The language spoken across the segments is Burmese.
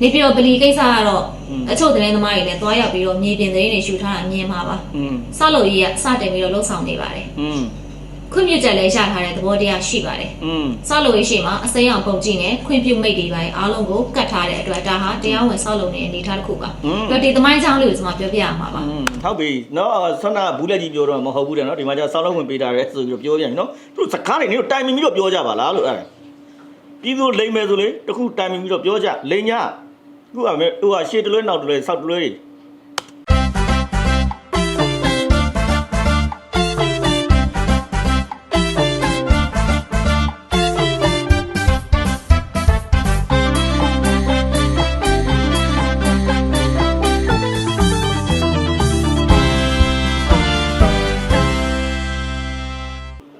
နေပြီးတော့ဗလီကိစ္စကတော့အချို့သတင်းသမားတွေလည်းတွားရောက်ပြီးတော့မြေပြင်သတင်းတွေရှုထားတာမြင်မှာပါ။စလို့ကြီးကစတင်ပြီးတော့လှုပ်ဆောင်နေပါတယ်။ခွင့်ပြုချက်လည်းရထားတဲ့သဘောတရားရှိပါတယ်။စလို့ရေးရှိမှာအစိမ်းအောင်ပုံကြည့်နေခွင့်ပြုမိတ်တွေပိုင်းအားလုံးကိုကတ်ထားတဲ့အတွက်ဒါဟာတရားဝင်စလို့နေတဲ့အနေအထားတစ်ခုပါ။ဒါဒီသမိုင်းကြောင်းလေးကိုကျွန်မပြောပြရမှာပါ။ဟုတ်ပြီ။နော်ဆွမ်းနာဘူးလက်ကြီးပြောတော့မဟုတ်ဘူးတဲ့နော်ဒီမှာကျဆောက်လုံးဝင်ပေးတာရဲဆိုပြီးတော့ပြောပြန်ပြီနော်။သူစကားတွေနေတော့တိုင်ပြီးတော့ပြောကြပါလားလို့အဲ့ဒါ။ပြီးသူလိမ့်မယ်ဆိုလေတခုတိုင်ပြီးတော့ပြောကြလိမ့်ညာ။ ခုကမဲ့ဟိုကရှေ့တလွဲနောက်တလွဲဆောက်တလွဲတွေ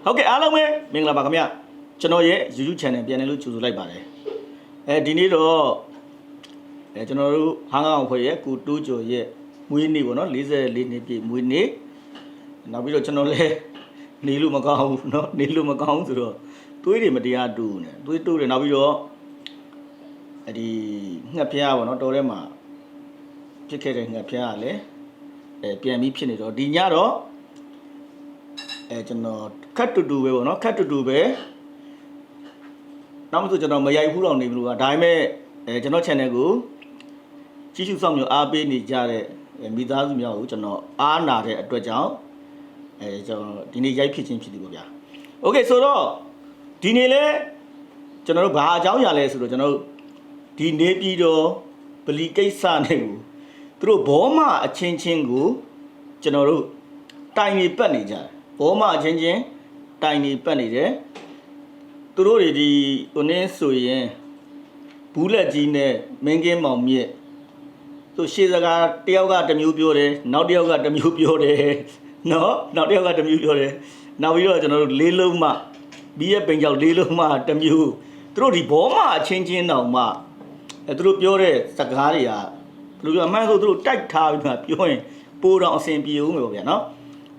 ဟုတ်ကဲ့အားလုံးပဲမင်္ဂလာပါခင်ဗျကျွန်တော်ရဲ့ YouTube channel ပြန်လည်လို့ကြိုဆိုလိုက်ပါတယ်အဲဒီနေ့တော့ အဲကျွန်တော်တို့ဟန်ကောင်ဖွဲ့ရဲ့ကိုတိုးကျော်ရဲ့မွေးနေ့ပေါ့နော်44နှစ်ပြည့်မွေးနေ့နောက်ပြီးတော့ကျွန်တော်လည်းနေလို့မကောင်းဘူးเนาะနေလို့မကောင်းဘူးဆိုတော့သွေးတွေမတရားတူနေသွေးတူတယ်နောက်ပြီးတော့အဲဒီငှက်ဖျားပေါ့နော်တော်ထဲမှာဖြစ်ခဲ့တဲ့ငှက်ဖျားကလည်းအဲပြန်ပြီးဖြစ်နေတော့ဒီညတော့ အဲကျွန်တော်ခတ်တူတူပဲပေါ့နော်ခတ်တူတူပဲနောက်မှဆိုကျွန်တော်မရိုက်ဘူးတော့နေဘူးလို့ကဒါပေမဲ့အဲကျွန်တော် channel ကို ကြီးစုဆောင်မျိုးအားပေးနေကြတဲ့အဲမိသားစုများကိုကျွန်တော်အားနာတဲ့အတွက်ကြောင့်အဲကျွန်တော်ဒီနေ့ရိုက်ဖြစ်ခြင်းဖြစ်တယ်ပေါ့ဗျာโอเคဆိုတော့ဒီနေ့လဲကျွန်တော်တို့ဘာအကြောင်းအရာလဲဆိုတော့ကျွန်တော်တို့ဒီနေပြည်တော်ဗလီကိစ္စနဲ့ကိုသူတို့ဘောမအချင်းချင်းကိုကျွန်တော်တို့ တိုင်နေပတ်နေကြတယ်ဘောမအချင်းချင်းတိုင်နေပတ်နေတယ်သူတို့တွေဒီဟိုနင်းဆိုရင်ဘူးလက်ကြီးနဲ့မင်းကင်းမောင်မြင့် သူရှေ့စကားတယောက်ကတစ်မျိုးပြောတယ်နောက်တစ်ယောက်ကတစ်မျိုးပြောတယ်နော်နောက်တစ်ယောက်ကတစ်မျိုးပြောတယ်နောက်ပြီးတော့ကျွန်တော်တို့လေးလုံးမှဘီးရဲ့ပိန်ကြောက်လေးလုံးမှတစ်မျိုးသူတို့ဒီဘောမအချင်းချင်းတောင်မှအဲသူတို့ပြောတဲ့စကားတွေကဘယ်လိုပြောအမှန်ဆိုသူတို့တိုက်ထားပြီးမှပြောရင်ပိုတော့အဆင်ပြေဦးမယ်ပေါ့ဗျာနော်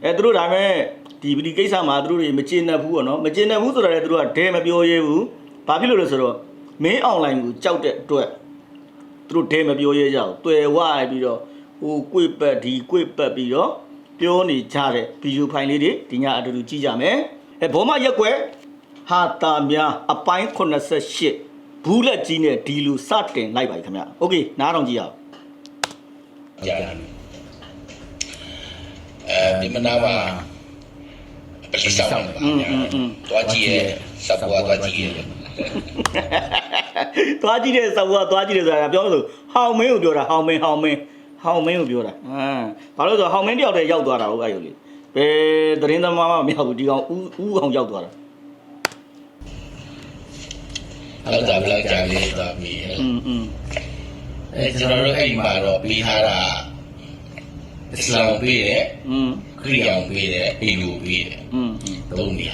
အဲသူတို့ဒါပေမဲ့ဒီဗီဒီကိစ္စမှာသူတို့တွေမကျေနပ်ဘူးပေါ့နော်မကျေနပ်ဘူးဆိုတော့လည်းသူတို့ကဒဲမပြောရဲဘူးဘာဖြစ်လို့လဲဆိုတော့မင်းအွန်လိုင်းကိုကြောက်တဲ့အတွက် သူတို့ဒဲမပြောရဲကြဘူးတွေ့ဝရပြီးတော့ဟိုကွေ့ပတ်ဒီကွေ့ပတ်ပြီးတော့ပြောနေကြတဲ့ဗီဒီယိုဖိုင်လေးတွေဒီညအတူတူကြည့်ကြမယ်အဲဘောမရက်ွယ်ဟာတာများအပိုင်း88ဘူးလက်ကြီးနဲ့ဒီလူစတင်လိုက်ပါပြီခင်ဗျโอเคနားထောင်ကြည့်ရအောင် ကြာတယ်အဲဒီမနာပါပလိဆောင်ပါတွားကြည့်ရဲ့စပ်ပွားတွားကြည့်ရဲ့ သွားကြည့်တဲ့စဘောကသွားကြည့်တယ်ဆိုတာပြောလို့ဟောင်မင်းကိုပြောတာဟောင်မင်းဟောင်မင်းဟောင်မင်းကိုပြောတာဟမ်ဘာလို့လဲဆိုတော့ဟောင်မင်းတယောက်တည်းရောက်သွားတာဟုတ်အဲ့လိုလေဘယ်သတင်းသမားမှမရောက်ဘူးဒီကောင်ဦးဦးကောင်ရောက်သွားတာ အဲ့ဒါဘလောက်ကြာလေးသွားပြီ อืมอืม အဲကျွန်တော်တို့အဲ့ဒီမှာတော့ပြီးထားတာအစ္စလာမ်ပြီးတယ် อืม ခရစ်ယာန်ပြီးတယ်အီလူပြီးတယ် อืมอืม သုံးနေရ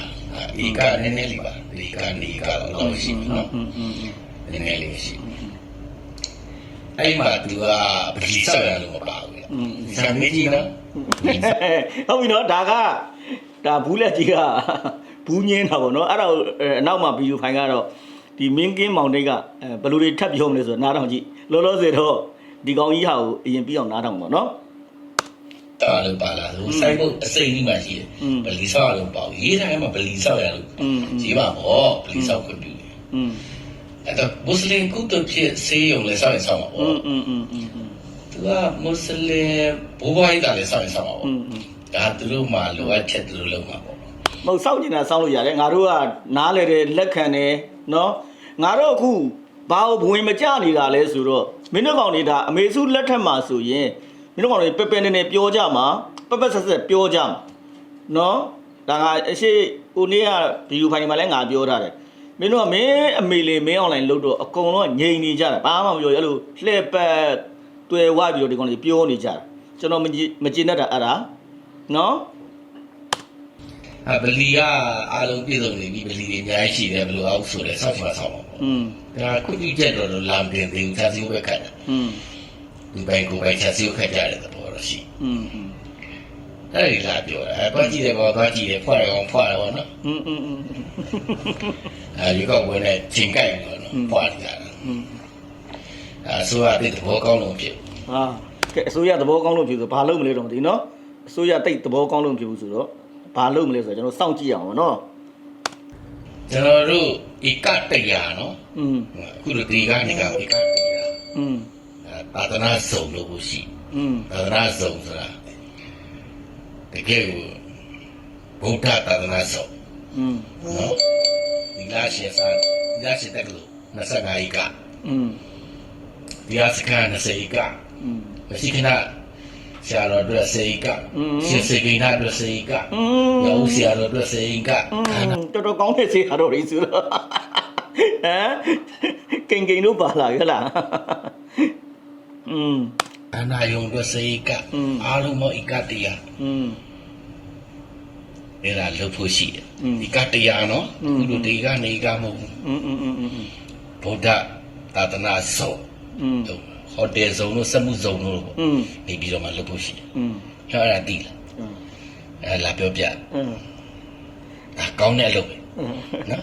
ဒီကနည်းနည်းလေးပါဒီကနေကတော့ရှိပြီနော် อืมอืม နည်းနည်းလေးရှိအဲ့မှာသူကပလီဆောက်ရလို့မပါဘူး။ဆံမင်းကြီးနော်။ဟုတ်ပြီနော်ဒါကဒါဘူးလက်ကြီးကဘူးညင်းတာပေါ့နော်။အဲ့ဒါအနောက်မှာဗီယူဖိုင်ကတော့ဒီမင်းကင်းမောင်တိတ်ကဘလူတွေထပ်ပြောမလဲဆိုတော့နားထောင်ကြည့်။လောလောဆယ်တော့ဒီကောင်ကြီးဟာကိုအရင်ပြီးအောင်နားထောင်ပေါ့နော်။တာလို့ပါလာလို့စိုက်ဖို့အစိမ့်ကြီးမှရှိတယ်ဗလီဆောက်လို့ပေါ့ရေးတိုင်းမှာဗလီဆောက်ရလို့ရေးပါပေါ့ဗလီဆောက်ခွင့်ပြုတယ် အဲ့တော့မွတ်စလင်ကုတ်ဖြစ်စေးရုံလဲဆောက်ရင်ဆောက်မှာ อื ပေါ့ มอืมอืมอืม သူကမွတ်စလင်ဘိုးဘွားကြီးကလည်းဆောက်ရင်ဆောက်မှာ อื ပေါ့ มอืม ဒါသူတို့မှလိုအပ်ချက်သူတို့လုပ်မှာပေါ့ မဟုတ်စောင့်ကျင်တာစောင့်လို့ရတယ်ငါတို့ကနားလေတယ်လက်ခံတယ်နော်ငါတို့အခုဘာလို့ဘဝင်မကြနေတာလဲဆိုတော့မင်းတို့ကောင်တွေဒါအမေစုလက်ထက်မှာဆိုရင်မင်းတို့ကောင်တွေပက်ပက်နေနေပြောကြမှာပက်ပက်ဆက်ဆက်ပြောကြမှာနော်ဒါကအရှိကိုနေ့ကဗီဒီယိုဖိုင်ဒီမှာလည်းငါပြောထားတယ် မင်းတို့ကမင်းအမေလေးမင်းအွန်လိုင်းလုပ်တော့အကုန်လုံးကငြိမ်နေကြတယ်ဘာမှမပြောရအဲ့လိုလှည့်ပတ်တွေ့ဝပြီးတော့ဒီကောင်တွေပြောနေကြတယ်ကျွန်တော်မကြည့်မကြည့်တတ်တာအဲ့ဒါနော် အဲပလီကအားလုံးပြည့်စုံနေပြီပလီတွေအများကြီးရှိတယ်ဘယ်လိုအောင်ဆိုလဲဆောက်မှာဆောက်မှာပေါ့ อืม ဒါခွင့်ပြုချက်တော့လာမတင်သေးဘူးသာစီဘက်ခတ်တာ อืม ဒီဘက်ကိုပဲချက်စီခတ်ကြတဲ့သဘောတော့ရှိ อืมอืม အဲ့ဒီလာပြောတာအဲသွားကြည့်တယ်ပေါ့သွားကြည့်တယ်ဖွာရအောင်ဖွာရပေါ့နော် อืมอืมอืม အဲဒီကောက်ဝင်တဲ့ချိန်ကြိုက်ပြီးတော့နော်ဖွာနေကြတာ อืม အဆိုးအတိတ်သဘောကောင်းလို့ဖြစ် ဟာကဲအစိုးရသဘောကောင်းလို့ဖြစ်ဆိုဘာလုပ်မလဲတော့မသိဘူးနော်အစိုးရတိတ်သဘောကောင်းလို့ဖြစ်ဘူးဆိုတော့ဘာလုပ်မလဲဆိုတော့ကျွန်တော်စောင့်ကြည့်အောင်ပါနော် ကျွန်တော်တို့ဧကတရားနော် อืม အခုလိုဒီကနေကဧကတရား อืม သာသနာစုံလို့ရှိ อืม သာသနာစုံဆိုတာ တကယ်ကိုဗုဒ္ဓသာသနာစုံ อืม နော်ဒီလားရှင်စာဒီလားရှင်တက်လို့25ဧက อืม ဒီဟာစကန်20ဧက อืม မရှိခဏဆရာတော်အတွက်10ဧကရှင်စေကိနာအတွက်10ဧက อืม ရောဆရာတော်အတွက်10ဧက อืมတော်တော်ကောင်းတဲ့စေဟာတော့ဒီဆိုတော့ဟမ်ကိန်ကိန်တို့ပါလာရလားอืม အနာယုံအတွက်10ဧက อืม အားလုံးမောဧကတရား อืม အဲ့ဒါလုပ်ဖို့ရှိတယ် อืม ဧကတရားနော် อืม အခုလိုဒီကနေကမဟုတ်ဘူး อืมอืมอืมอืม ဗုဒ္ဓသာသနာစုံ อืม ဟိုတယ်စုံလို့စက်မှုစုံလို့ပေါ့ อืม နေပြီးတော့မှလုပ်ဖို့ရှိတယ် อืม အဲ့ဒါတိလား อืม အဲ့ဒါလာပြောပြ อืม ဒါကောင်းတဲ့အလုပ်ပဲ อืม နော်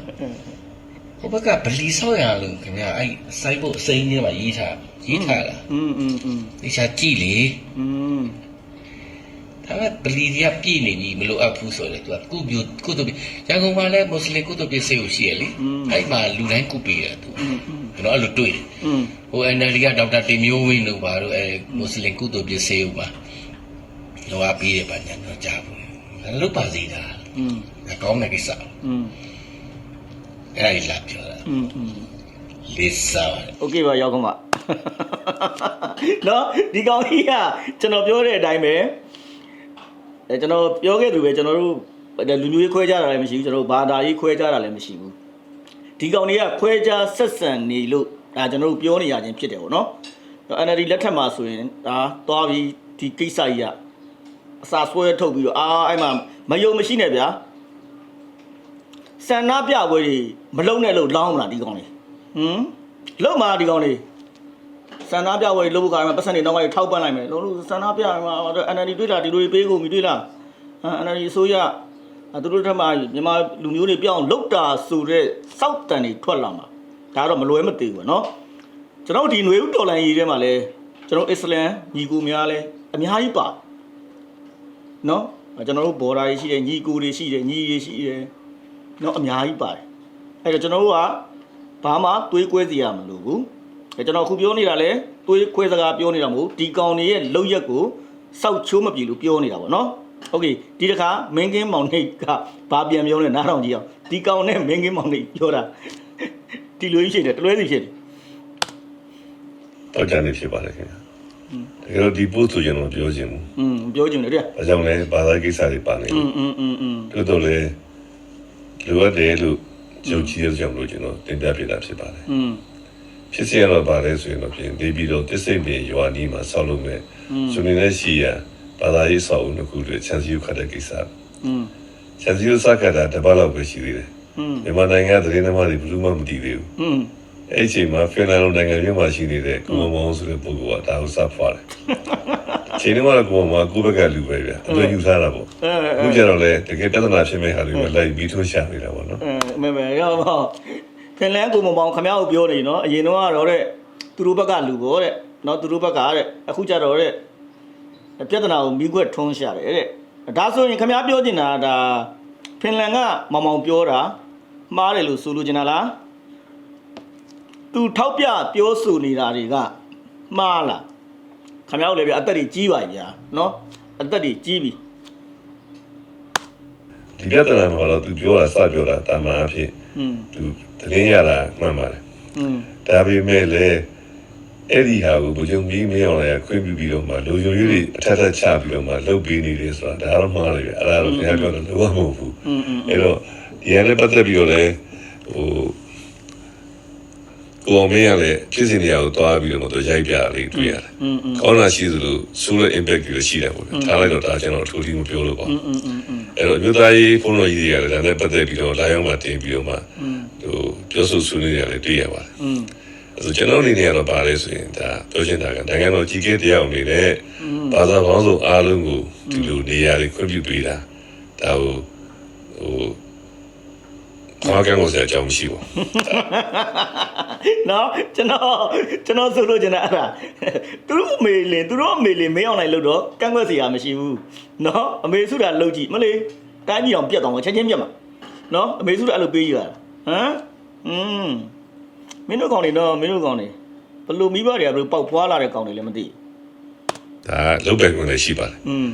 ဟိုဘက်ကဗလီဆောက်ရလို့ခင်ဗျာအဲ့စိုက်ဖို့အစိမ်းကြီးမှာရေးထားရေးထားလား อืมอืมอืม တခြားကြည့်လေ อืม ဒါပေမဲ့ဗလီတွေကပြည့်နေပြီမလို့အပ်ဘူးဆိုလေသူကကုပြကုတုပြရန်ကုန်မှာလည်းမွတ်စလင်ကုတုပြစေကိုရှိရလေအဲ့မှာလူတိုင်းကုပေးတယ်သူ อืมอืม ကျွန်တော်အဲ့လိုတွေ့တယ် อืม ဟို NLD ကဒေါက်တာတင်မျိုးဝင်းတို့ပါတို့အဲမွတ်စလင်ကုတုပြစေဦးမှာလောကပေးတယ်ပါညာတော့ကြားဘူးအဲ့လိုပါသေးတာ อืม အကောင်းတဲ့ကိစ္စ อืม အဲ့ဒါကြီးလာပြောတာ อืมอืม လေးစားပါတယ် โอเคပါရောက်ခမနော်ဒီကောင်ကြီးကကျွန်တော်ပြောတဲ့အတိုင်းပဲ အဲကျွန်တော်ပြောခဲ့သူပဲကျွန်တော်တို့လူမျိုးရေးခွဲခြားတာလည်းမရှိဘူးကျွန်တော်တို့ဘာသာရေးခွဲခြားတာလည်းမရှိဘူးဒီကောင်တွေကခွဲခြားဆက်ဆံနေလို့ဒါကျွန်တော်တို့ပြောနေရခြင်းဖြစ်တယ်ပေါ့နော် NLD လက်ထက်မှာဆိုရင်ဒါသွားပြီးဒီကိစ္စကြီးကအစာဆွဲထုတ်ပြီးတော့အာအဲ့မှာမယုံမရှိနဲ့ဗျာဆန္ဒပြပွဲတွေမလုံနဲ့လို့လောင်းမလားဒီကောင်လေးဟမ်လုံမှာဒီကောင်လေး ဆန္ဒပြပွဲတွေလုပ်ဖို့ကလည်းပတ်စံတွေနောက်ပိုင်းထောက်ပံ့လိုက်မယ်လုံးလုံးဆန္ဒပြမှာ NLD တွေ့တာဒီလိုပေးကုန်ပြီတွေ့လားဟမ် NLD ဆိုရအဲသူတို့ထက်မှမြန်မာလူမျိုးတွေပြောင်းလုတ်တာဆိုတဲ့စောက်တန်တွေထွက်လာမှာဒါတော့မလွယ်မသေးဘူးပေါ့နော်ကျွန်တော်ဒီຫນွေဥတော်လိုင်းရေးထဲမှာလဲကျွန်တော်အစ္စလမ်ညီကိုများလဲအများကြီးပါနော်ကျွန်တော်တို့ဘော်ဒါတွေရှိတယ်ညီကိုတွေရှိတယ်ညီတွေရှိတယ်နော်အများကြီးပါတယ်အဲ့တော့ကျွန်တော်တို့ကဘာမှတွေးကွဲစီရမလို့ဘူးအဲ့ ကျွန်တော်အခုပြောနေတာလဲတွေးခွဲစကားပြောနေတာမဟုတ်ဒီကောင်တွေရဲ့လောက်ရက်ကိုစောက်ချိုးမပြေလို့ပြောနေတာပေါ့နော်โอเคဒီတစ်ခါမင်းကင်းမောင်နှိတ်ကဘာပြန်ပြောလဲနားထောင်ကြည့်အောင်ဒီကောင်နဲ့မင်းကင်းမောင်နှိတ်ပြောတာဒီလိုကြီးရှိတယ်တလွဲစီရှိတယ် တော့ကြံနေဖြစ်ပါတယ်ခင်ဗျာတကယ်တော့ဒီပို့ဆိုရင်တော့ပြောချင်ဘူး อืมပြောချင်တယ်တဲ့ အဲကြောင့်လည်းဘာသာကိစ္စတွေပါနေ อื လို့ มอืมอืมอืม တို့တော့လေလိုအပ်တယ်လို့ယုံကြည်ရကြောင့်လို့ကျွန်တော်တင်ပြပြတာဖြစ်ပါတယ် อืม ဖြစ်စီရတော့ပါလဲဆိုရင်တော့ပြင်နေပြီးတော့တစ္ဆိတ်မြေရွာနီးမှာဆောက်လုပ်မယ်ဆိုနေတဲ့ရှိရဘာသာရေးဆောက်အုံတစ်ခုတွေချန်စီယူခတ်တဲ့ကိစ္စ อืม ချန်စီယူစခတ်တာတပတ်လောက်ပဲရှိသေးတယ် อืม မြန်မာနိုင်ငံသတင်းသမားတွေဘယ်သူမှမသိသေးဘူး อืม အဲ့ဒီအချိန်မှာဖင်လန်လိုနိုင်ငံမျိုးမှာရှိနေတဲ့ကိုမမောင်ဆိုတဲ့ပုဂ္ဂိုလ်ကဒါကိုစဖွာတယ်။ချိန်တော့ကကိုမမောင်ကိုဘက်ကလူပဲဗျာ။အသွင်ယူထားတာပေါ့ အဲ ။အခုကျတော့လေတကယ်ပြဿနာဖြစ်မဲ့ဟာတွေပဲလိုက်ပြီးထိုးရှာနေတာပေါ့နော် အဲမဲမဲရောတော့ ဖင်လန်ကိုမပေါင်ခမရကိုပြောနေနော်အရင်တော့ကတော့တဲ့သူတို့ဘက်ကလူပေါ့တဲ့နော်သူတို့ဘက်ကတဲ့အခုကြတော့တဲ့ပြဿနာကိုမိခွက်ထွန်းရှာတယ်တဲ့ဒါဆိုရင်ခမရပြောချင်တာဒါဖင်လန်ကမမောင်ပြောတာမှားတယ်လို့ဆိုလိုချင်တာလားသူထောက်ပြပြောဆိုနေတာတွေကမှားလားခမရတို့လည်းပြအသက်ကြီးကြီးပါညာနော်အသက်ကြီးကြီးပြီဒီပြဿနာမှာတော့သူပြောတာစပြောတာတာမန်အဖြစ်อืมသူ သတင်းရတာမှန်ပါတယ်။ဒါပေမဲ့လည်းအဲ့ဒီဟာကိုဘုံချုပ်ပြီးမရအောင်လည်းခွင့်ပြုပြီးတော့မှလူယုံရည်တွေအထက်ထက်ချပြီးတော့မှလှုပ်ပေးနေတယ်ဆိုတာဒါတော့မှားတယ်အဲ့ဒါတော့ဘုရားပြောတော့လိုမဟုတ်ဘူး။အဲ့တော့ဒီရလည်းပတ်သက်ပြီးတော့လည်းဟို ကိုအောင်မင်းကလည်းဖြစ်စဉ်တရားကိုသွားပြီးတော့တော့ရိုက်ပြလေးတွေ့ရတယ်။ကောင်းတာရှိသလိုဆိုးတဲ့ impact တွေရှိတယ်ပေါ့ဗျာ။ထားလိုက်တော့ဒါကျွန်တော်အထူးကြီးမပြောလို့ပေါ့။အဲ့တော့မြို့သားရေးဖုန်းတော်ကြီးတွေကလည်းဒါနဲ့ပတ်သက်ပြီးတော့လာရောက်မှတင်ပြီးတော့မှဟိုပြောဆိုဆွေးနွေးရတယ်တွေ့ရပါတယ်။အဲ့တော့ကျွန်တော်အနေနဲ့ကတော့ပါလဲဆိုရင်ဒါပြောချင်တာကနိုင်ငံတော်ကြီးကဲတရားအနေနဲ့ဘာသာပေါင်းစုံအားလုံးကိုဒီလိုနေရာတွေခွင့်ပြုပေးတာဒါဟိုဟို ဘာကံကိုစရာအကြောင်းမရှိပါဘူး နော်ကျွန်တော်ကျွန်တော်ဆိုလို့ကျွန်တော်အဲ့ဒါသူတို့အမေလင်သူတို့အမေလင်မင်းအောင်နိုင်လို့တော့ကန့်ကွက်စရာမရှိဘူးနော်အမေစုတာလှုပ်ကြည့်မလေးတိုင်းပြည်အောင်ပြတ်သွားမှာချက်ချင်းပြတ်မှာနော်အမေစုတာအဲ့လိုပေးကြရတာဟမ်อืมမင်းတို့ကောင်နေတော့မင်းတို့ကောင်နေဘလို့မိဘတွေကဘလို့ပေါက်ဖွာလာတဲ့ကောင်တွေလည်းမသိ ဒါလောက်ပဲကုန်လည်းရှိပါတယ် อืม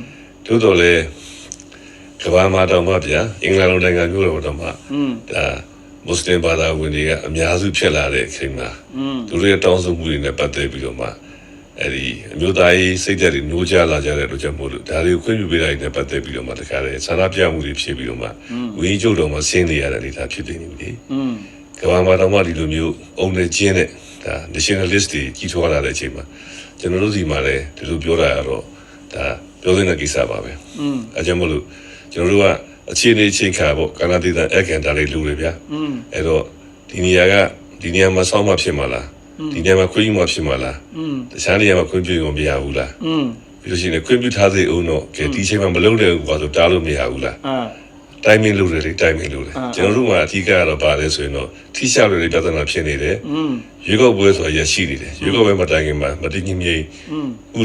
သို့တော်လည်း ကဘာမှာတော့မှဗျာအင်္ဂလန်လိုနိုင်ငံမျိုးတော်တော့မှဒါမွတ်စလင်ဘာသာဝင်တွေကအများစုဖြစ်လာတဲ့အချိန်မှာသူတို့ရဲ့တောင်းဆိုမှုတွေနဲ့ပတ်သက်ပြီးတော့မှအဲ့ဒီအမျိုးသားရေးစိတ်ဓာတ်တွေနိုးကြလာကြတဲ့တို့ကြောင့်မို့လို့ဒါတွေကိုခွင့်ပြုပေးလိုက်တဲ့ပတ်သက်ပြီးတော့မှတခါတည်းဆန္ဒပြမှုတွေဖြစ်ပြီးတော့မှဝင်းကျုပ်တော်မှာဆင်းနေရတဲ့အနေအထားဖြစ်နေပြီလေကမ္ဘာမှာတော့မှဒီလိုမျိုးအုံနဲ့ကျင်းတဲ့ဒါ nationalist တွေကြီးထွားလာတဲ့အချိန်မှာကျွန်တော်တို့စီမှာလည်းဒီလိုပြောတာကတော့ဒါပြောစင်းတဲ့ကိစ္စပါပဲအဲကြောင့်မို့လို့ ကျွန်တော်တို့ကအခြေအနေချိန်ခါပေါ့ကာလာဒေသအကန်တာလေးလူတွေဗျာအဲ့တော့ဒီနေရာကဒီနေရာမှာဆောင်းမဖြစ်မှာလားဒီနေရာမှာခွင့်ပြုမှာဖြစ်မှာလားတခြားနေရာမှာခွင့်ပြုရောမရဘူးလားပြီးလို့ရှိရင်ခွင့်ပြုထားစေအောင်တော့ကဲဒီချိန်မှာမလုပ်နိုင်ဘူးကွာဆိုတားလို့မရဘူးလားတိုင်းမင်းလို့လေတိုင်းမင်းလို့လေကျွန်တော်တို့ကအဓိကကတော့ဗာလဲဆိုရင်တော့ထိရှောက်တွေပြဿနာဖြစ်နေတယ်ရွေးကောက်ပွဲဆိုရရှိနေတယ်ရွေးကောက်ပွဲမတိုင်ခင်မှာမတည်ငြိမ်ဥ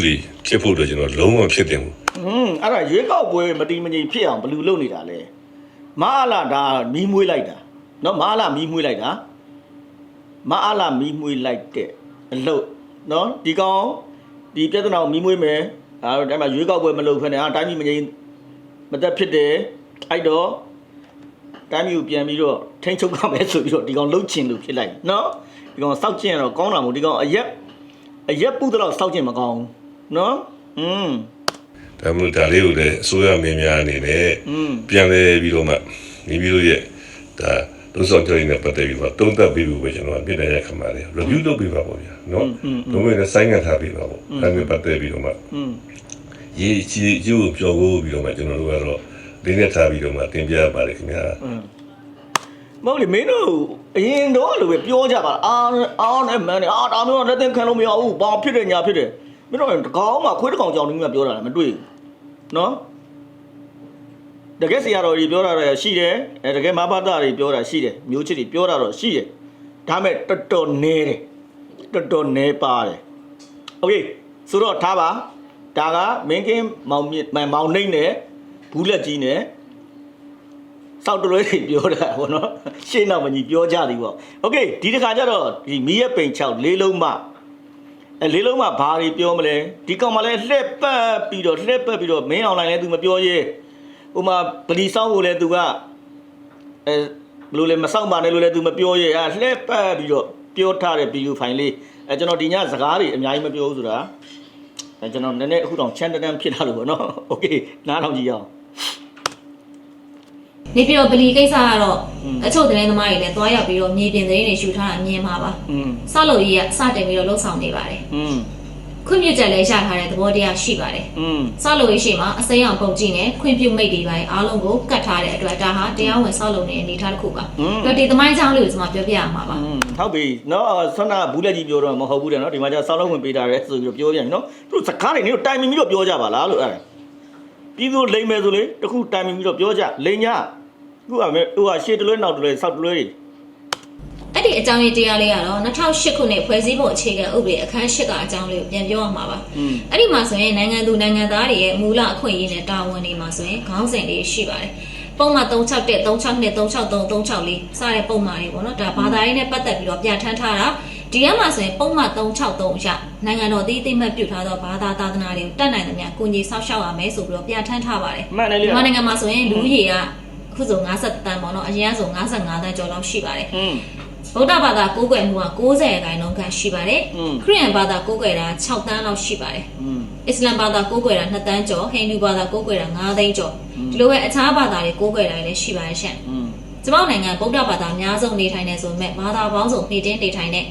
တွေဖြစ်ဖို့တော့ကျွန်တော်လုံးဝဖြစ်တယ်ဘူး อืมအဲ့ဒါရွေးကောက်ပွဲမတိမငြိမ်ဖြစ်အောင်ဘယ်လူလုပ်နေတာလဲမအားလာဒါမီးမွေးလိုက်တာเนาะမအားလာမီးမွေးလိုက်တာမအားလာမီးမွေးလိုက်တဲ့အလုပ်เนาะဒီကောင်ဒီပြဿနာကိုမီးမွေးမယ်အဲဒါမှရွေးကောက်ပွဲမလုပ်ဖ ೇನೆ အာတိုင်းပြည်မငြိမ်မသက်ဖြစ်တယ်အဲ့တော့တိုင်းပြည်ကိုပြန်ပြီးတော့ထိန်းချုပ်ရမယ်ဆိုပြီးတော့ဒီကောင်လှုပ်ချင်လို့ဖြစ်လိုက်เนาะဒီကောင်စောက်ချင်ရတော့ကောင်းတာမို့ဒီကောင်အရက်အရက်ပုတ်တော့စောက်ချင်မကောင်းဘူးเนาะอืม ဒါမှမဟုတ်ဒါလေးကိုလည်းအစိုးရမင်းများအနေနဲ့ပြန်လဲပြီးတော့မှမိမိတို့ရဲ့ဒါတို့ဆောင်ကြရင်းနဲ့ပတ်သက်ပြီးတော့တုံးသက်ပြီးပြီပဲကျွန်တော်ကပြည်နယ်ရခမာတယ် review လုပ်ပေးပါပေါ့ဗျာနော်ဒုံးမဲ့ဆိုင်းငံ့ထားပေးပါပေါ့ဒါမျိုးပတ်သက်ပြီးတော့မှရေးချီရိုးပြောကိုပြီးတော့မှကျွန်တော်တို့ကတော့လေးနဲ့ထားပြီးတော့မှတင်ပြရပါတယ်ခင်ဗျာမဟုတ်လေမင်းတို့အရင်တော့လိုပဲပြောကြပါလားအာအာနဲ့မန်နဲ့အာဒါမျိုးတော့လက်သင်ခံလို့မရဘူးဘာဖြစ်တယ်ညာဖြစ်တယ် မင်းတို့တကောင်မှခွေးတကောင်ကြောင်နေမှပြောတာလည်းမတွေ့ဘူးနော်တကယ်ဆရာတော်ကြီးပြောတာလည်းရှိတယ်အဲတကယ်မဘာသာတွေပြောတာရှိတယ်မျိုးချစ်တွေပြောတာတော့ရှိတယ်ဒါမဲ့တော်တော်နေတယ်တော်တော်နေပါတယ်โอเคဆိုတော့ထားပါဒါကမင်းကင်းမောင်မြင့်မောင်နှိမ့်နဲ့ဘူးလက်ကြီးနဲ့ စောက်တလွဲတွေပြောတာဗောနော်ရှင်းတော့မကြီးပြောကြသည်ဗောโอเคဒီတစ်ခါကျတော့ဒီမီးရဲ့ပိန်6လေးလုံးမှ အဲလေးလုံးမှာဘာတွေပြောမလဲဒီကောင်မလဲလှက်ပတ်ပြီးတော့လှက်ပတ်ပြီးတော့မင်းအွန်လိုင်းလဲသူမပြောရဲဟိုမှာဗလီစောင်းကိုလဲသူကအဲဘလို့လဲမစောင့်ပါနဲ့လို့လဲသူမပြောရဲအဲလှက်ပတ်ပြီးတော့ပြောထားတဲ့ video file လေးအဲကျွန်တော်ဒီညစကားတွေအများကြီးမပြောဘူးဆိုတာအဲကျွန်တော်နည်းနည်းအခုတောင် channel တန်းဖြစ်လာလို့ပေါ့နော် okay နားထောင်ကြည့်ရအောင် နေပြည်တော်ပလီကိစ္စကတော့အချို့သတင်းသမားတွေလည်းတွားရောက်ပြီးတော့မြေပြင်သတင်းတွေရှုထားတာမြင်မှာပါစလို့ကြီးကစတင်ပြီးတော့လှုပ်ဆောင်နေပါတယ်ခွင့်ပြုချက်လည်းရထားတဲ့သဘောတရားရှိပါတယ်စလို့ကြီးရှိမှအစိမ်းအောင်ပုံကြည့်နေခွင့်ပြုမိတ်တွေပိုင်းအားလုံးကိုကတ်ထားတဲ့အတွက်ဒါဟာတရားဝင်စလို့နေအနေထားတစ်ခုပါတော့ဒီသမိုင်းကြောင်းလေးကိုကျွန်မပြောပြရမှာပါဟုတ်ပြီနော်ဆွမ်းနာဘူးလက်ကြီးပြောတော့မဟုတ်ဘူးတဲ့နော်ဒီမှာကျဆောင်းလုံးဝင်ပေးတာရဲဆိုပြီးတော့ပြောပြန်နော်သူစကားတွေနေတော့တိုင်ပြီးတော့ပြောကြပါလားလို့အဲ့ဒါပြီးသူလိမ့်မယ်ဆိုလေတခုတိုင်ပြီးတော့ပြောကြလိမ့်냐 ခုကမဲဟိုကရှေ့တလွဲနောက်တလွဲဆောက်တလွဲတွေအဲ့ဒီအကြောင်းရင်းတရားလေးကတော့2008ခုနှစ်ဖွဲ့စည်းပုံအခြေခံဥပဒေအခန်း8ကအကြောင်းလေးကိုပြန်ပြောရမှာပါอืมအဲ့ဒီမှာဆိုရင်နိုင်ငံသူနိုင်ငံသားတွေရဲ့မူလအခွင့်အရေးနဲ့တာဝန်တွေမှာဆိုရင်ခေါင်းစဉ်တွေရှိပါတယ်ပုံမှန်361 362 363 364စတဲ့ပုံမှန်တွေပေါ့နော်ဒါဘာသာရေးနဲ့ပတ်သက်ပြီးတော့ပြဋ္ဌာန်းထားတာဒီထဲမှာဆိုရင်ပုံမှန်363အရနိုင်ငံတော်တည်တည်မှတ်ပြုထားသောဘာသာသာသနာတွေကိုတတ်နိုင်သမျှကုညီဆောက်ရှောက်ရမယ်ဆိုပြီးတော့ပြဋ္ဌာန်းထားပါတယ်မှန်တယ်လေမြန်မာနိုင်ငံမှာဆိုရင်လူဦးရေကအ ခုဆို50တန်ပေါ့နော်အရင်ကဆို55တန်ကျော်လောက်ရှိပါတယ်อืมဗုဒ္ဓဘာသာကိုးကွယ်မှုက90ရာခိုင်နှုန်းခန့်ရှိပါတယ်။ခရစ်ယာန်ဘာသာကိုးကွယ်တာ6တန်းလောက်ရှိပါတယ်။အစ္စလာမ်ဘာသာကိုးကွယ်တာ2တန်းကျော်၊ဟိန္ဒူဘာသာကိုးကွယ်တာ9သိန်းကျော်။ဒီလိုပဲအခြားဘာသာတွေကိုးကွယ်တာလည်းရှိပါတယ်ရှင့်။ကျမတို့နိုင်ငံဗုဒ္ဓဘာသာအများဆုံးနေထိုင်နေဆိုမဲ့ဘာသာပေါင်းစုံနေတင်းနေထိုင်တဲ့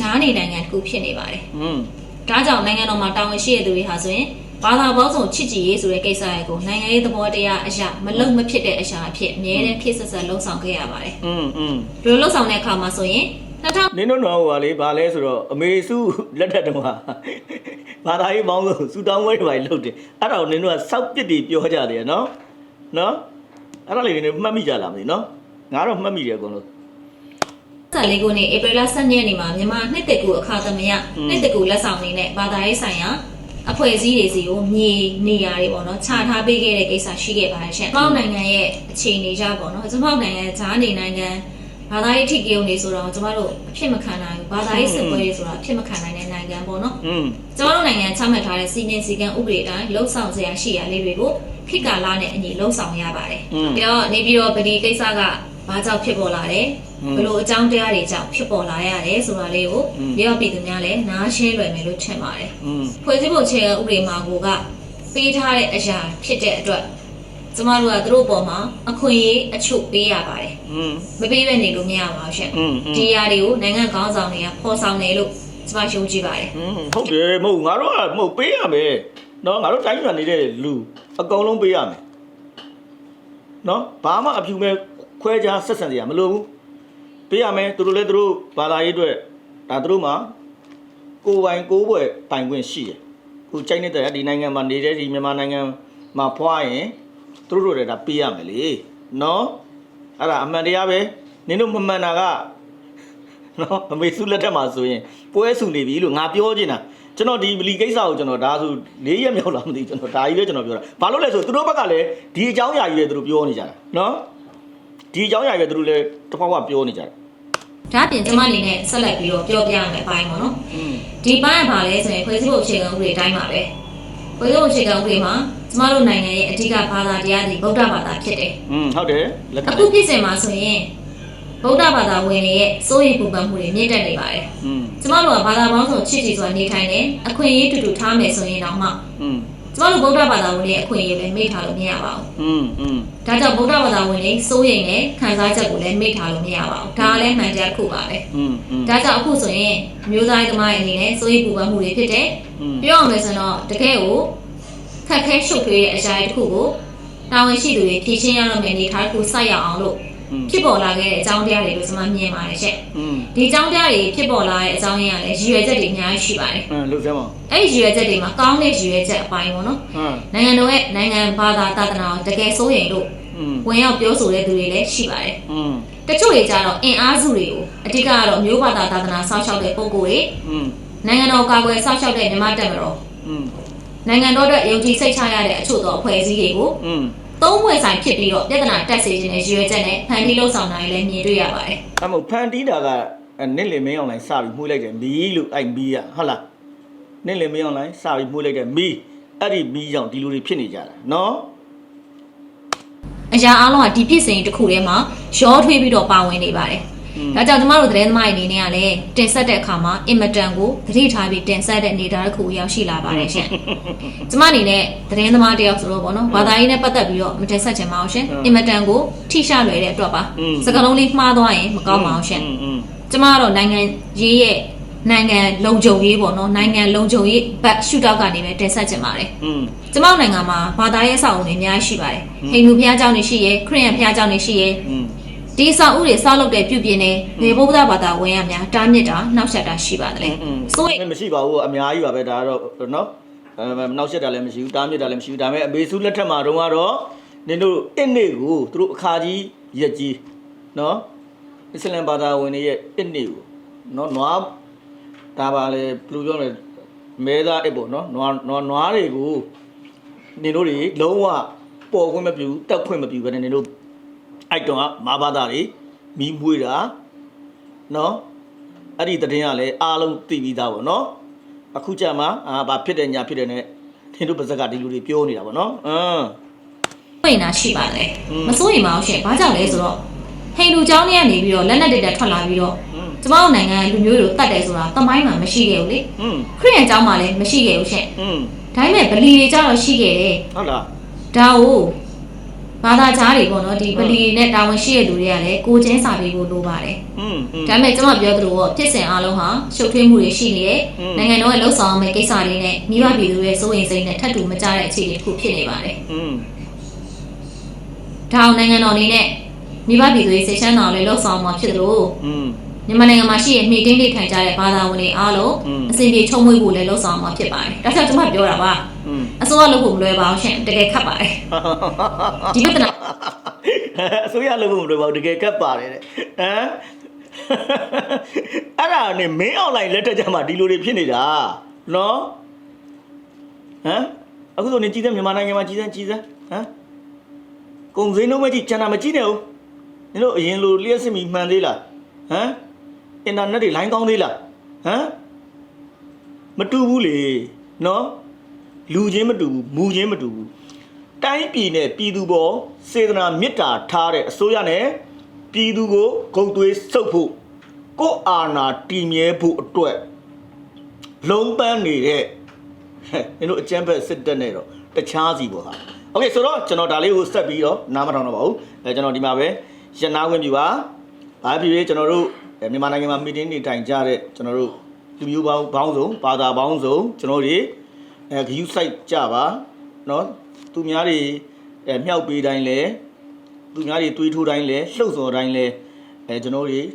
ဓာနေနိုင်ငံတစ်ခုဖြစ်နေပါတယ်။ဒါကြောင့်နိုင်ငံတော်မှာတာဝန်ရှိတဲ့သူတွေဟာဆိုရင် ဘာသာပေါင်းစုံချစ်ကြည်ရေးဆိုတဲ့ကိစ္စတွေကိုနိုင်ငံရေးသဘောတရားအရာမလုံမဖြစ်တဲ့အရာအဖြစ်အမြဲတမ်းဖြစ်ဆက်ဆက်လှုံ့ဆော်ခဲ့ရပါတယ် อืมอืม ဒီလိုလှုပ်ဆောင်တဲ့အခါမှာဆိုရင်2000 နင်းတို့နော်ဟိုကလေဘာလဲဆိုတော့အမေစုလက်ထက်တုန်းကဘာသာရေးပေါင်းလို့စူတောင်းဝဲတွေပါလှုပ်တယ်အဲ့ဒါကိုနင်းတို့ကစောက်ပစ်တွေပြောကြတယ်နော်နော်အဲ့ဒါလေးတွေမှတ်မိကြလားမသိနော်ဟ ငါတော့မှတ်မိတယ်အကုန်လုံး ဆက်လေးခုနှစ်ဧပြီလ12ရက်နေ့မှာမြန်မာနှစ်သက်ကူအခါသမယ อืม နှစ်သက်ကူလက်ဆောင်နေနဲ့ဘာသာရေးဆိုင်ရာ အဖွဲ့အစည်းတွေစီကိုမြေနေရာတွေပေါ့နော်ခြာထားပေးခဲ့တဲ့ကိစ္စရှိခဲ့ပါတယ်ရှင်။ပေါ့နိုင်ငံရဲ့အခြေအနေကြပေါ့နော်။ကျွန်မတို့နိုင်ငံဂျားနေနိုင်ငံဘာသာရေးထိကိုံနေဆိုတော့ကျွန်မတို့အဖြစ်မခံနိုင်ဘူး။ဘာသာရေးစစ်ပွဲတွေဆိုတာအဖြစ်မခံနိုင်တဲ့နိုင်ငံပေါ့နော်။อืมကျွန်တော်တို့နိုင်ငံချမှတ်ထားတဲ့စီမင်းစည်းကမ်းဥပဒေအတိုင်းလှုပ်ဆောင်စရာရှိရာလေးတွေကိုခိကာလာနဲ့အညီလှုပ်ဆောင်ရပါတယ်။ပြီးတော့နေပြီးတော့ဗဒီကိစ္စက ဘာကြောင့်ဖြစ်ပေါ်လာတယ်ဘလို့အကြောင်းတရားတွေကြောင့်ဖြစ်ပေါ်လာရတယ်ဆိုတာလေးကိုရောက်ပြည်သူများလည်းနားရှင်းလွယ်မယ်လို့ထင်ပါတယ်ဖွဲ့စည်းပုံခြေဥပဒေမှာကိုကပေးထားတဲ့အရာဖြစ်တဲ့အတွက်ကျမတို့ကသူတို့ပေါ်မှာအခွင့်အရေးအချို့ပေးရပါတယ်မပေးဘဲနေလို့မရပါဘူးရှင်ဒီအရာတွေကိုနိုင်ငံကောင်းဆောင်တွေကပေါ်ဆောင်နေလို့ကျမယုံကြည်ပါတယ်ဟုတ်တယ်မဟုတ်ငါတို့ကမဟုတ်ပေးရမယ်နော်ငါတို့တိုင်းပြည်မှာနေတဲ့လူအကုန်လုံးပေးရမယ်နော်ဘာမှအဖြူမဲ့ ခွဲခြားဆက်ဆံစရာမလိုဘူးပေးရမယ်သူတို့လည်းသူတို့ဘာသာရေးအတွက်ဒါသူတို့မှာကိုပိုင်ကိုပွဲပိုင်ခွင့်ရှိတယ်ခုကြိုက်နေတဲ့ဒီနိုင်ငံမှာနေတဲ့ဒီမြန်မာနိုင်ငံမှာဖွားရင်သူတို့တွေဒါပေးရမယ်လေနော်အဲ့ဒါအမှန်တရားပဲနင်တို့မမှန်တာကနော်အမေစုလက်ထက်မှာဆိုရင်ပွဲစုနေပြီလို့ငါပြောချင်တာကျွန်တော်ဒီမလီကိစ္စကိုကျွန်တော်ဒါဆို၄ရက်မြောက်လာမသိကျွန်တော်ဒါကြီးပဲကျွန်တော်ပြောတာဘာလို့လဲဆိုသူတို့ဘက်ကလည်းဒီအကြောင်းအရာကြီးပဲသူတို့ပြောနေကြတာနော် ဒီအကြောင်းအရာကြီးပဲသူတို့လည်းတစ်ခွက်ခွက်ပြောနေကြတယ် ။ဒါအပြင်ကျမအနေနဲ့ဆက်လက်ပြီးတော့ပြောပြရမယ်အပိုင်းပေါ့နော် อืม ။ဒီပိုင်းကဘာလဲဆိုရင်ဖွဲ့စည်းပုံအခြေခံဥပဒေအတိုင်းပါပဲ။ဖွဲ့စည်းပုံအခြေခံဥပဒေမှာကျမတို့နိုင်ငံရဲ့အဓိကဘာသာတရားဒီဗုဒ္ဓဘာသာဖြစ်တယ် อืมဟုတ်တယ်လက် ။ ခံ အခုဖြစ်စဉ်မှာဆိုရင်ဗုဒ္ဓဘာသာဝင်တွေရဲ့စိုးရိမ်ပူပန်မှုတွေမြင့်တက်နေပါတယ် อืม ။ကျမတို့ကဘာသာပေါင်းစုံချစ်ကြည်စွာနေထိုင်တယ်။အခွင့်အရေးတူတူထားမယ်ဆိုရင်တော့မှ อืม ကျမတို့ဗုဒ္ဓဘာသာဝင်တွေရဲ့အခွင့်အရေးလည်းမေ့ထားလို့မရပါဘူး อืมอืม ။ဒါကြောင့်ဗုဒ္ဓဘာသာဝင်တွေစိုးရိမ်တဲ့ခံစားချက်ကိုလည်းမေ့ထားလို့မရပါဘူး။ဒါကလည်းမှန်တရားတစ်ခုပါပဲ။ อืมอืม ဒါကြောင့်အခုဆိုရင်အမျိုးသားရေးသမားရဲ့အနေနဲ့စိုးရိမ်ပူပန်မှုတွေဖြစ်တယ် อืม ။ပြောရမယ်ဆိုတော့တကယ်ကိုခက်ခဲရှုပ်ထွေးတဲ့အရာတစ်ခုကိုတာဝန်ရှိသူတွေဖြည့်ရှင်းရတော့မယ့်အနေအထားတစ်ခုစိုက်ရအောင်လို့ อืม ဖြစ်ပေါ်လာခဲ့တဲ့အကြောင်းတရားတွေလို့ကျွန်မမြင်ပါတယ်ချက်ဒီအကြောင်းတရားတွေဖြစ်ပေါ်လာတဲ့အကြောင်းရင်းကလည်းရည်ရွယ်ချက်တွေအများကြီးရှိပါတယ်ဟမ်လို့ပြောပါအဲ့ဒီရည်ရွယ်ချက်တွေမှာကောင်းတဲ့ရည်ရွယ်ချက်အပိုင်းပေါ့နော်နိုင်ငံတော်ရဲ့နိုင်ငံဘာသာသာသနာကိုတကယ်စိုးရိမ်လို့ဝင်ရောက်ပြောဆိုတဲ့သူတွေလည်းရှိပါတယ်တချို့တွေကြတော့အင်အားစုတွေကိုအဓိကကတော့မျိုးဘာသာသာသနာစောင့်ရှောက်တဲ့ပုံကိုယ်တွေနိုင်ငံတော်ကာကွယ်စောင့်ရှောက်တဲ့မြမတက်မတော်နိုင်ငံတော်အတွက်ယုံကြည်စိတ်ချရတဲ့အချို့သောအဖွဲ့အစည်းတွေကို သုံးဖွဲ့ဆိုင်ဖြစ်ပြီးတော့ပြဿနာတက်စေခြင်းနဲ့ရည်ရွယ်ချက်နဲ့ဖန်တီးလှုပ်ဆောင်တာတွေလည်းမြင်တွေ့ရပါတယ်အမဖန်တီးတာကအဲ့နင့်လေမင်းအောင်လိုင်းစပြီးမှုလိုက်တယ်မီးလို့အဲ့မီးอ่ะဟုတ်လားနင့်လေမင်းအောင်လိုင်းစပြီးမှုလိုက်တယ်မီးအဲ့ဒီမီးကြောင့်ဒီလိုတွေဖြစ်နေကြတာနော်။အရာအလုံးကဒီဖြစ်စဉ်တစ်ခုထဲမှာရောထွေးပြီးတော့ပါဝင်နေပါတယ်။ ဒါကြောင့်ကျမတို့သတင်းသမားတွေအနေနဲ့ကလည်းတင်ဆက်တဲ့အခါမှာအင်မတန်ကိုသတိထားပြီးတင်ဆက်တဲ့အနေအထားတစ်ခုရောက်ရှိလာပါတယ်ရှင်။ကျမအနေနဲ့သတင်းသမားတယောက်ဆိုတော့ဗောနော်ဘာသာရေးနဲ့ပတ်သက်ပြီးတော့မတင်ဆက်ချင်ပါဘူးရှင်။အင်မတန်ကိုထိရှလွယ်တဲ့အတွက်ပါ။စကားလုံးလေးမှားသွားရင်မကောင်းပါဘူးရှင်။ကျမကတော့နိုင်ငံရေးရဲ့နိုင်ငံလုံခြုံရေးပေါ့နော်နိုင်ငံလုံခြုံရေးဘက်ရှူတောက်ကနေပဲတင်ဆက်ချင်ပါတယ်။อืมကျမနိုင်ငံမှာဘာသာရေးအဆောက်အဦတွေအများကြီးရှိပါတယ်။ဟိန္ဒူဘုရားကျောင်းတွေရှိရယ်ခရစ်ယာန်ဘုရားကျောင်းတွေရှိရယ် ဒီအဆောက်အဦတွေဆောက်လုပ်တဲ့ပြုပြင်နေဘေဗုဒ္ဓဘာသာဝင်ရများတားမြစ်တာနှောက်ယှက်တာရှိပါတယ်อืมဆိုရင်မရှိပါဘူးအများကြီးပါပဲဒါကတော့နော်အဲနောက်ဆက်တာလည်းမရှိဘူးတားမြစ်တာလည်းမရှိဘူးဒါပေမဲ့အမေစုလက်ထက်မှာတော့ကတော့နင်တို့အစ်နေကိုသူတို့အခါကြီးရက်ကြီးနော်အစ္စလမ်ဘာသာဝင်တွေရဲ့အစ်နေကိုနော်နွားဒါပါလေဘယ်လိုပြောလဲမဲသားအစ်ပေါ့နော်နွားနွားနွားတွေကိုနင်တို့တွေလုံးဝပေါ်ခွင့်မပြုတက်ခွင့်မပြုဘဲနဲ့နင်တို့ အဲ့တော့မာဘာသာတွေမီးမွေးတာနော် အဲ့ဒီသတင်းကလည်းအားလုံးသိပြီးသားပေါ့နော်အခုကြမှာအာဘာဖြစ်တယ်ညာဖြစ်တယ်နဲ့သင်တို့ပါဇက်ကဒီလူတွေပြောနေတာပေါ့နော်အင်း ဝင်တာရှိပါတယ် อืม မစိုးရင်မအောင်ရှင်ဘာကြောင့်လဲဆိုတော့ဟိန္ဒူကျောင်းတွေကနေပြီးတော့လက်နက်တွေတက်ထွက်လာပြီးတော့ อืม ကျမတို့နိုင်ငံလူမျိုးတွေတတ်တယ်ဆိုတာတမိုင်းမှာမရှိခဲ့ဘူးလေ อืม ခရစ်ယာန်ကျောင်းမှာလည်းမရှိခဲ့ဘူးရှင် อืม ဒါပေမဲ့ဗလီတွေကြတော့ရှိခဲ့တယ် ဟုတ်လား ဒါကို ဘာသာကြားတွေပေါ့နော်ဒီပလီနဲ့တာဝန်ရှိတဲ့လူတွေကလည်းကိုချင်းစာပေကိုလိုပါတယ်။ဒါပေမဲ့ကျွန်မပြောသလိုပေါ့ဖြစ်စဉ်အလုံးဟာရှုပ်ထွေးမှုတွေရှိနေတဲ့နိုင်ငံတော်ရဲ့လှုပ်ဆောင်မှုကိစ္စတွေနဲ့မိဘပြည်သူရဲ့စိုးရိမ်စိတ်နဲ့ထပ်တူမကြတဲ့အခြေအနေတစ်ခုဖြစ်နေပါတယ်။ဒါအောင်နိုင်ငံတော်အနေနဲ့မိဘပြည်သူရဲ့စိတ်ချမ်းသာတွေလှုပ်ဆောင်မှာဖြစ်လို့ မြန်မာနိုင်ငံမှာရှိတဲ့နေတိန်နေထိုင်ကြတဲ့ဘာသာဝင်တွေအားလုံးအစဉ်ပြေချုံမွေ့ဖို့လည်းလှုံ့ဆော်မှာဖြစ်ပါတယ်။ဒါကြောင့်ကျွန်မပြောတာပါ။အစိုးရလုပ်ဖို့မလွယ်ပါဘူးရှင်။တကယ်ခက်ပါတယ်။ဒီပြဿနာအစိုးရလုပ်ဖို့မလွယ်ပါဘူးတကယ်ခက်ပါတယ်တဲ့။ဟမ်အဲ့ဒါနဲ့မင်းအွန်လိုင်းလက်ထက်ကြမှာဒီလိုတွေဖြစ်နေတာနော်ဟမ်အခုဆိုနေကြီးစမ်းမြန်မာနိုင်ငံမှာကြီးစမ်းကြီးစမ်းဟမ်ကုံစင်းတို့မကြည့်ကျန်တာမကြည့်နဲ့ဦးနင်တို့အရင်လိုလျှက်စစ်မီမှန်သေးလားဟမ် အင်တာနက်တွေလိုင်းကောင်းသေးလားဟမ်မတူဘူးလေနော်လူချင်းမတူဘူးမူချင်းမတူဘူးတိုင်းပြည်နဲ့ပြည်သူပေါ်စေတနာမေတ္တာထားတဲ့အစိုးရနဲ့ပြည်သူကိုဂုံသွေးစုပ်ဖို့ကိုယ်အာဏာတည်မြဲဖို့အတွက်လုံးပန်းနေတဲ့ ဟဲ့နင်တို့အကျန်းဖက်စစ်တပ်နဲ့တော့တခြားစီပေါ့ဟာโอเคဆိုတော့ကျွန်တော်ဒါလေးကိုဆက်ပြီးတော့နားမထောင်တော့ပါဘူးအဲကျွန်တော်ဒီမှာပဲရနာဝင်ပြပါဘာဖြစ်ဖြစ်ကျွန်တော်တို့အဲ မြန်မာနိုင်ငံမှာမီတင်းနေတိုင်ကြတဲ့ကျွန်တော်တို့လူမျိုးပေါင်းဘောင်းစုံဘာသာပေါင်းစုံကျွန်တော်တို့အဲဂယူဆိုင်ကြပါเนาะသူများတွေအဲမြောက်ပေးတိုင်းလဲသူများတွေတွေးထိုးတိုင်းလဲလှုပ်ဆော်တိုင်းလဲအဲကျွန်တော်တို့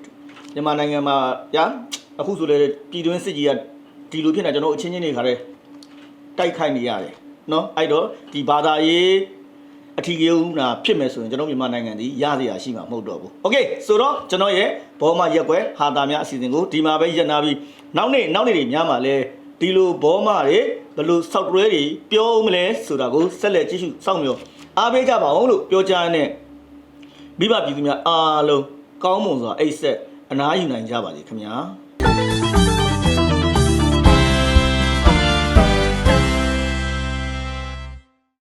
မြန်မာနိုင်ငံမှာညာအခုဆိုလေပြည်တွင်းစစ်ကြီးကဒီလိုဖြစ်နေကျွန်တော်အချင်းချင်းတွေခါတဲ့ တိုက်ခိုက်နေရတယ်เนาะအဲ့တော့ဒီဘာသာရေး အထီးရုံနာဖြစ်မယ်ဆိုရင်ကျွန်တော်မြန်မာနိုင်ငံကြီးရစရာရှိမှာမဟုတ်တော့ဘူး။ Okay ဆိုတော့ကျွန်တော်ရဲ့ဘောမရက်ွယ်ဟာတာများအစီအစဉ်ကိုဒီမှာပဲရပ်နာပြီးနောက်နေ့နောက်နေ့တွေများမှာလဲဒီလိုဘောမတွေဘလို့ software တွေပြောဦးမလဲဆိုတာကိုဆက်လက်ကြည့်ရှုစောင့်မျှော်အားပေးကြပါအောင်လို့ပြောချင်တဲ့မိဘပြည်သူများအားလုံးကောင်းမွန်စွာအိတ်ဆက်အနားယူနိုင်ကြပါစေခင်ဗျာ။